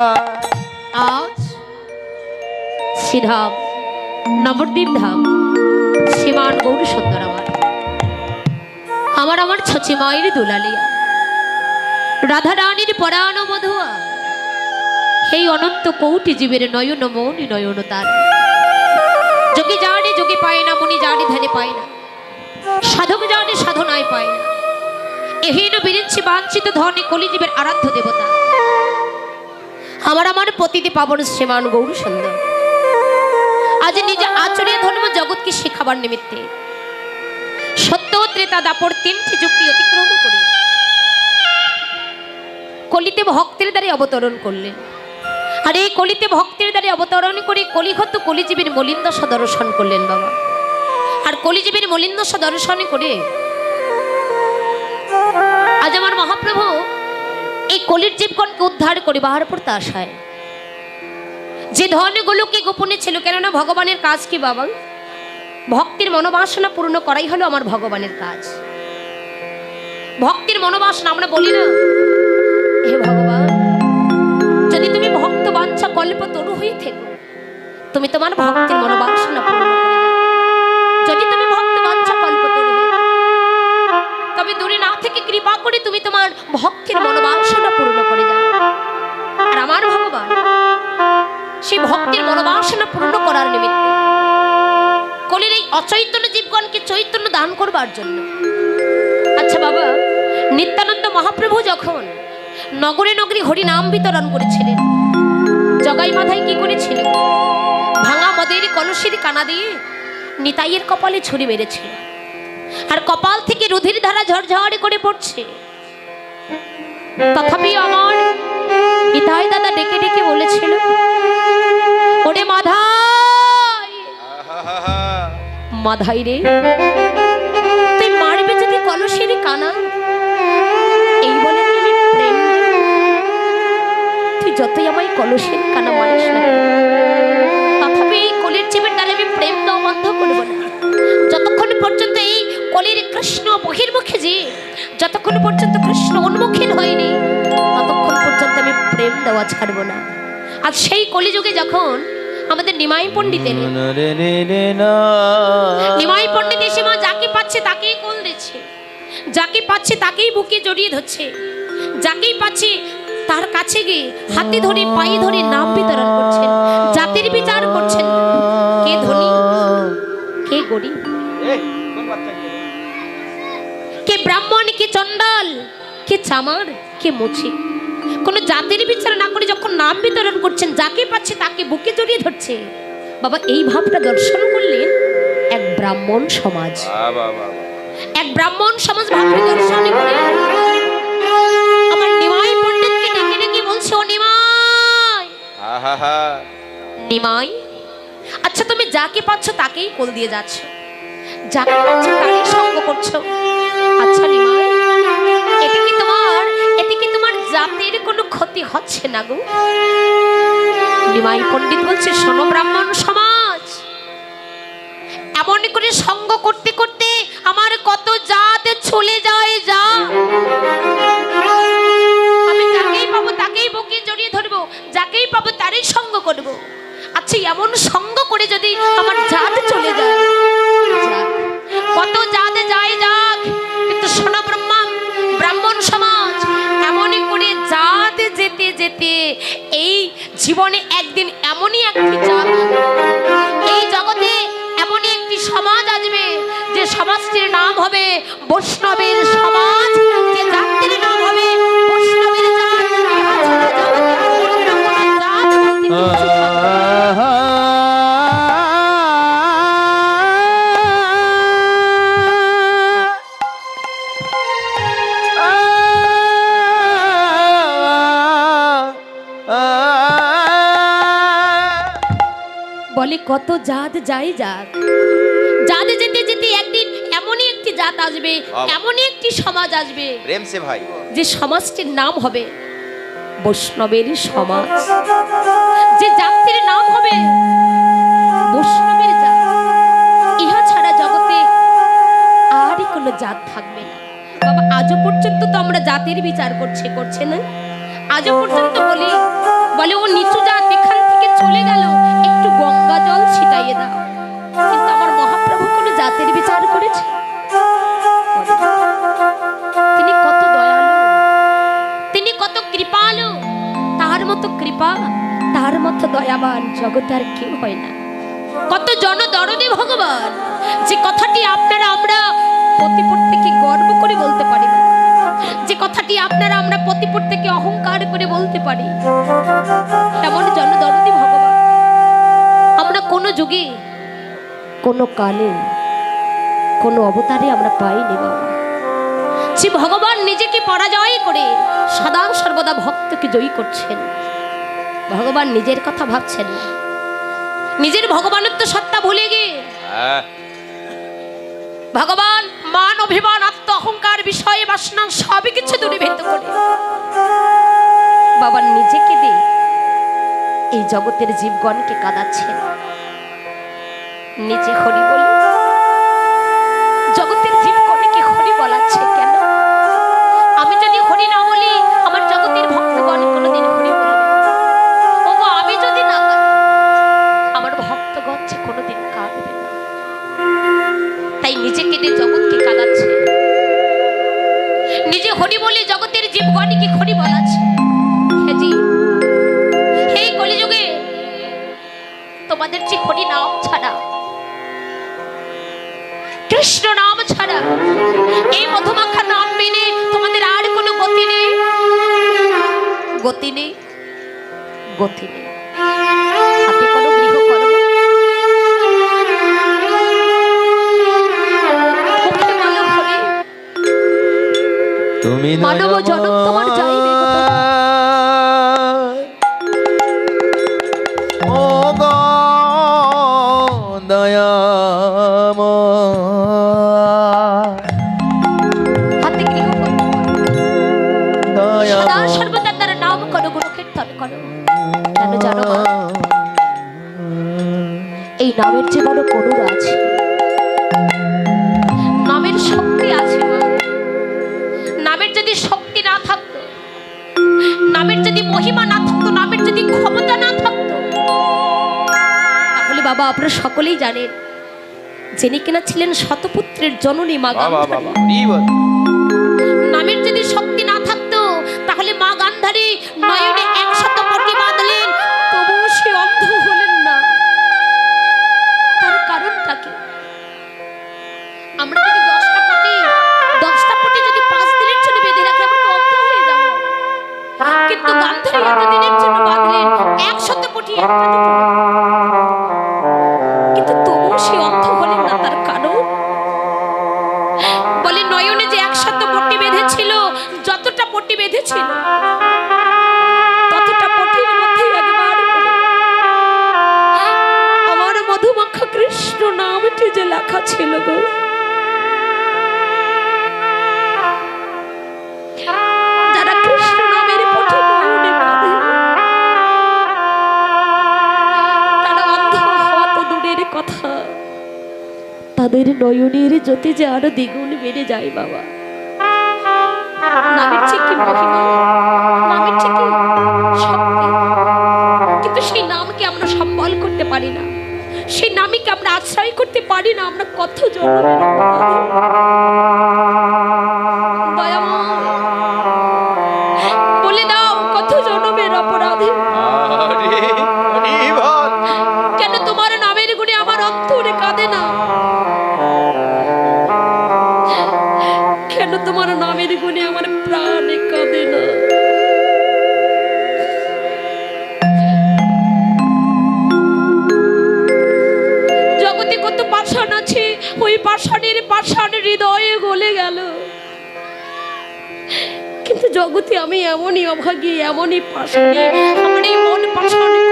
আজ শ্রীধাম, নবদ্বীপ ধাম সীমান গৌরী সুন্দর আমার আমার আমার ছচি মায়ের দুলালিয়া। রাধা রানীর পরাণ মধুয়া। সেই অনন্ত কৌটি জীবের নয়ন মৌনি নয়ন তার। যোগী জানে যোগী পায় না, মুনি জানে ধ্যানে পায় না। সাধক জানে সাধনায় পায় না। এহীন বিরিঞ্চি বাঞ্ছিত ধনে কলিজীবের আরাধ্য দেবতা। আমার আমার পতিতে পাবন শ্রীমান গৌরী সুন্দর। আজ নিজে আচরণীয় ধর্ম জগৎকে শেখাবার নিমিত্তে সত্য ত্রেতা দাপর তিনটি যুক্তি অতিক্রম করে। কলিতে ভক্তের দ্বারে অবতরণ করলেন আর এই কলিতে ভক্তের দ্বারে অবতরণ করে কলিঘত কলিজীবীর মলিন্দশা দর্শন করলেন বাবা। আর কলিজীবীর মলিন্দশা দর্শন করে আজ আমার মহাপ্রভু কলির জীবগণকে উদ্ধার করিবার প্রত্যাশায় যে ধনগুলোকে গোপনে ছিল, কেননা ভগবানের কাজ কি বাবা? ভক্তির মনোবাসনা পূর্ণ করাই হলো আমার ভগবানের কাজ। ভক্তির মনোবাসনা, আমরা বলি না, হে ভগবান, যদি তুমি ভক্ত বাঞ্ছা কল্প তরু হয়ে থেকো, তুমি তোমার ভক্তির মনোবাসনা পূর্ণ করে যদি তুমি ভক্ত বাঞ্ছা কল্প তরু হয়ে তবে দূরে থেকে কৃপা করে তুমি তোমার ভক্তের মনোবাসনা পূর্ণ করে দাও। আর আমার ভগবান, সেই ভক্তির মনোবাসনা পূর্ণ করার নিমিত্তে কলির এই অচৈতন্য জীবগণকে চৈতন্য দান করবার জন্য। আচ্ছা বাবা, নিত্যানন্দ মহাপ্রভু যখন নগরে নগরে হরি নাম বিতরণ করেছিলেন, জগাই মাথায় কি করেছিলেন? ভাঙা মদের কলসির কানা দিয়ে নিতাইয়ের কপালে ছুরি মেরেছিল। আর কপাল থেকে রুধির ধারা ঝরঝরে করে পড়ছে। তথাপি আমার নিতাই দাদা ডেকে ডেকে বলেছিল, ওরে মাধাই! মাধাই রে, তুই মারবে যদি কলসের কানা, এই বলে প্রেম তুই যতই আমায় কলসের কানা মারিস না কলির কৃষ্ণ বহির্মুখী যে যতক্ষণ পর্যন্ত কৃষ্ণ উন্মুখীন হয়নি ততক্ষণ পর্যন্ত আমি প্রেম দেওয়া ছাড়বো না। আর সেই কলিযুগে যখন আমাদের নিমাই পণ্ডিত নিমাই পণ্ডিত এসে মা যাকে পাচ্ছে তাকেই কোল দিচ্ছে যাকে পাচ্ছে তাকেই বুকে জড়িয়ে ধরছে যাকেই পাচ্ছে তার কাছে গিয়ে হাতে ধরে পায়ে ধরে নাম বিতরণ করছেন জাতির বিচার করছেন। কে ধনী? কে গরিব? ব্রাহ্মণ কে চণ্ডাল কে চামার কে মুছি কোনো জাতির বিচার না করে যখন নাম বিতরণ করছেন যাকে পাচ্ছে তাকে বুকে জড়িয়ে ধরছে। বাবা এই ভাবটা দর্শন করলেন এক ব্রাহ্মণ সমাজ। এক ব্রাহ্মণ সমাজ ভাবটি দর্শন আমার নিমাই পণ্ডিতকে ডেকে ডেকে বলছে ও নিমাই! নিমাই আচ্ছা তুমি যাকে পাচ্ছ তাকেই কোল দিয়ে যাচ্ছ। যাকে পাচ্ছ তাকেই সঙ্গ করছ। এতে কি এতে কি তোমার জাতির কোনো ক্ষতি হচ্ছে না গো? নিমাই পণ্ডিত ব্রাহ্মণ সমাজ, এমন করে সঙ্গ করতে করতে আমার কত জাত চলে যায় যা। আমি পাবো তাকেই বুকে জড়িয়ে ধরবো, যাকেই পাবো তারই সঙ্গ করব। আচ্ছা এমন সঙ্গ করে যদি আমার জাত চলে যায় কত জাত যায় যাক। শোনো ব্রহ্মা, ব্রাহ্মণ সমাজ, এমনই করে যাতে যেতে যেতে এই জীবনে একদিন এমনই একটি জাত, এই জগতে এমনই একটি সমাজ আসবে যে সমাজটির নাম হবে বৈষ্ণবের সমাজ। কত জাত যাই যাক। জাত যেতে যেতে একদিন এমনই একটি জাত আসবে এমনই একটি সমাজ আসবে। প্রেম সে ভাই। যে সমাজটির নাম হবে বৈষ্ণবের সমাজ। যে জাতির নাম হবে বৈষ্ণবের জাত। ইহা ছাড়া জগতে আরই কোনো জাত থাকবে না। বাবা আজও পর্যন্ত তো আমরা জাতির বিচার করছে করছে না। আজও পর্যন্ত বলি বলে গঙ্গা জল ছিটাইয়ে দাও। কিন্তু আমার মহাপ্রভু কোনো জাতির বিচার করেছে? তিনি কত দয়ালু, তিনি কত কৃপালু তার মতো কৃপা তার মতো দয়াবান জগতে আর কেউ হয় না। কত জনদরদী ভগবান, যে কথাটি আপনারা আমরা প্রতিপুর থেকে গর্ব করে বলতে পারি যে কথাটি আপনারা আমরা প্রতিপুর থেকে অহংকার করে বলতে পারি। তেমন যুগে? কোনো কালে কোনো অবতারে আমরা পাইনি বাবা। যে ভগবান নিজেকে পরাজয় করে সদা সর্বদা ভক্তকে জয়ী করছেন। ভগবান নিজের কথা ভাবছেন নিজের ভগবানত্ব সত্তা ভুলে গিয়ে হ্যাঁ। ভগবান মান অভিমান আত্ম অহংকার বিষয় বাসনা সবই কিছু দূরীভূত করে। বাবা নিজেকে দিয়ে এই জগতের জীবগণকে কাঁদাচ্ছেন। নিজে হরি বলে। কৃষ্ণ নাম ছাড়া। এই মধুমাখা নাম মেনে তোমাদের আর কোনো গতি নেই? গতি নেই? গতি নেই। হাতে কোনো তুমি মানব জনম তোমার করো কেন জানো মা? এই নামের যে বড় করুর আছে নামের শক্তি আছে নামের যদি শক্তি না থাকতো নামের যদি মহিমা না থাকতো নামের যদি ক্ষমতা না থাকতো তাহলে বাবা আপনারা সকলেই জানেন যিনি কিনা ছিলেন শতপুত্রের জননী মা নামের যদি শক্তি না থাকতো তাহলে মা গান্ধারী নয়নে কিন্তু পটি তবুও বলে নয়নে যে একশত পট্টি বেঁধেছিল, যতটা পট্টি বেঁধেছিল, ততটা পটির আমার মধুমাখা কৃষ্ণ নামটি যে লেখা ছিল গো। তাদের নয়নের জ্যোতি যে আরও দ্বিগুণ বেড়ে যায় বাবা। কিন্তু সেই নামকে আমরা সম্বল করতে পারি না। সেই নামকে আমরা আশ্রয় করতে পারি না। আমরা কত জন্মের কেন তোমার নামের গুণে আমার প্রাণে কাঁদে না? জগতে কত পাষাণ আছে, ওই পাষাণের পাষাণ হৃদয়ে গলে গেল। কিন্তু জগতে আমি এমনই অভাগী, এমনই পাষাণী, আমার এই মন পাষাণে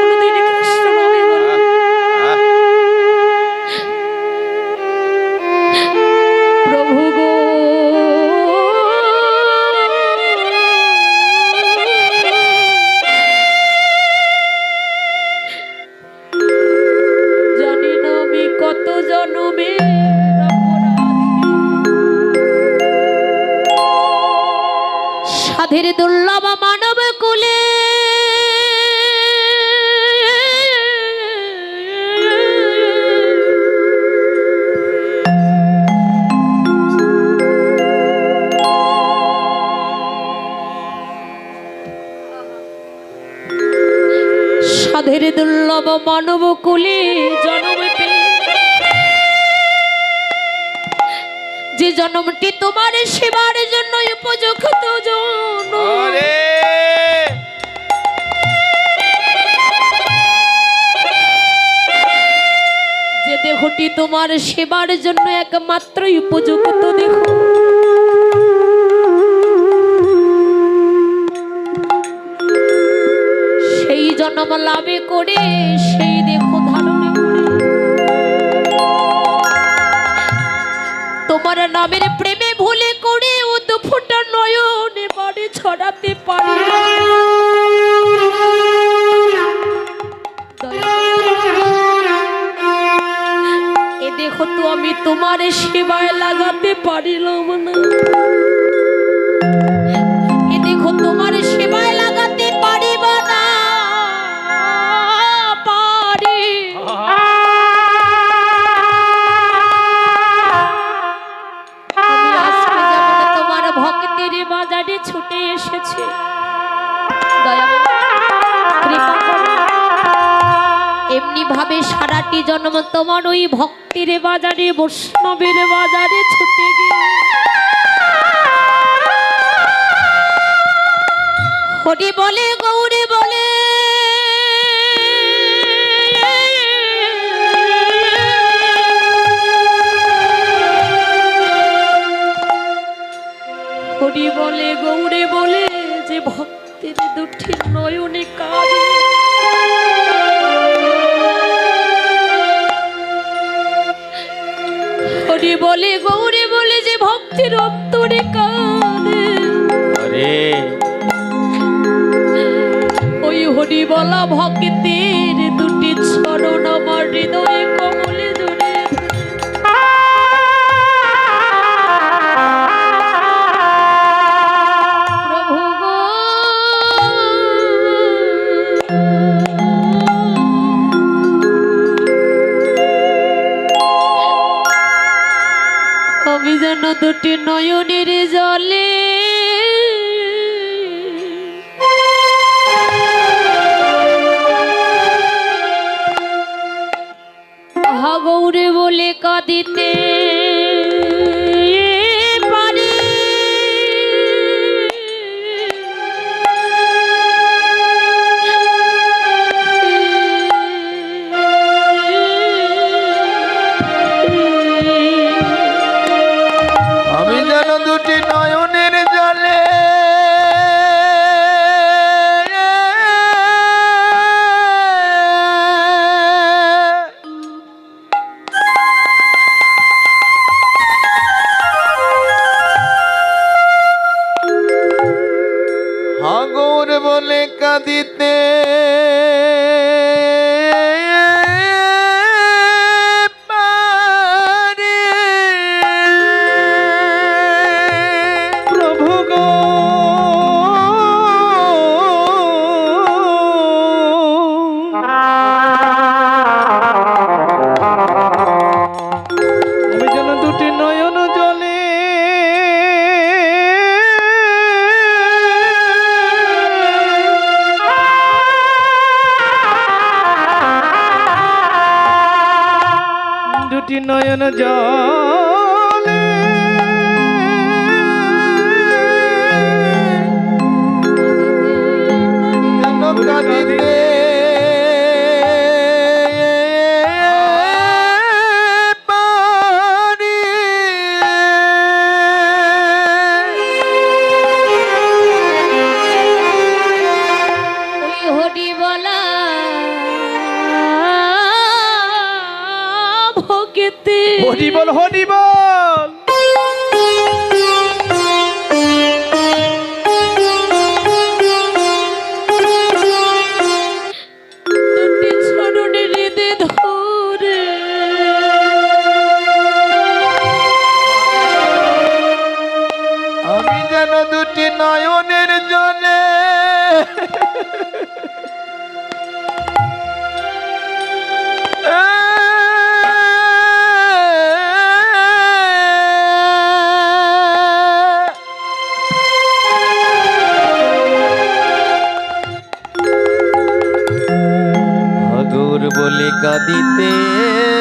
দুর্লভ মানব কুলে জন্ম যে জন্মটি তোমার সেবার জন্য উপযুক্ত জন্ম। যে দেহটি তোমার সেবার জন্য একমাত্র উপযুক্ত দেহ। লাভে করে সেই দেহ ধারণ তোমার নামের প্রেমে ভুলে করে ও দুফুটা নয়নে বাড়ি ছড়াতে পারি। এ দেখো তো আমি তোমার সেবায় লাগাতে পারিলাম না। তোমার ওই ভক্তির বাজারে, বৈষ্ণবের বাজারে ছুটে গিয়ে। হরি বলে, গৌরে বলে, হরি বলে, গৌরে বলে, যে ভক্তের দুটি নয়নে বলে গৌরে বলে যে ভক্তির অন্তরে রে আরে। ওই হরি বলা ভক্তির দুটি চরণ আমার হৃদয়ে যেন দুটি নয়নের জলে। গৌরে বলে কাঁদিতে যেন কাঁদিতে